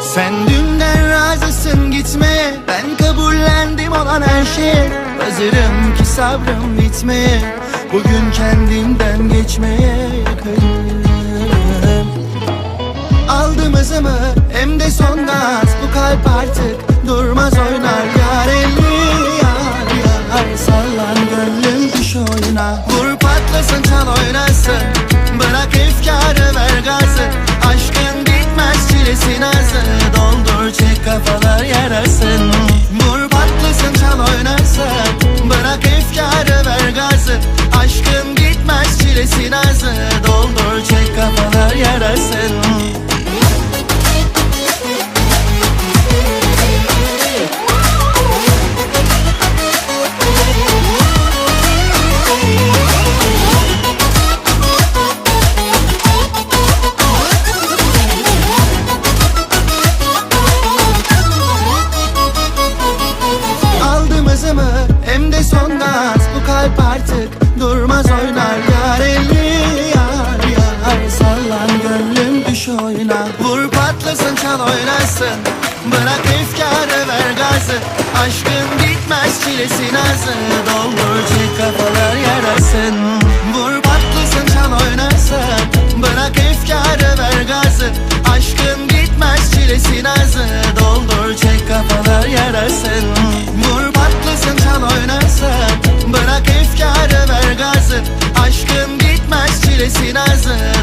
Sen dünden razısın gitmeye. Ben kabullendim olan her şeye. Hazırım ki sabrım bitmeye. Bugün kendimden geçmeye yakınım. Aldım hızımı hem de son gaz Bu kalp artık durmaz oynar. Yar elli yar yar. Sallan gönlüm düş oyuna. Vur patlasın çal oynasın Çek kafalar yarasın kalp artık durmaz oynar Yar elli yar yar. Sallan gönlüm düş oyuna Vur patlasın çal oynasın. Bırak efkarı ver gazı. Aşkın bitmez çilesi nazı Doldur çek kafalar yarasın. Vur patlasın çal oynasın. Bırak efkarı ver gazı. Aşkın bitmez çilesi nazı Doldur çek kafalar yarasın. Vur patlasın çal oynasın Bırak efkarı ver gazı. Aşkın bitmez çilesi nazı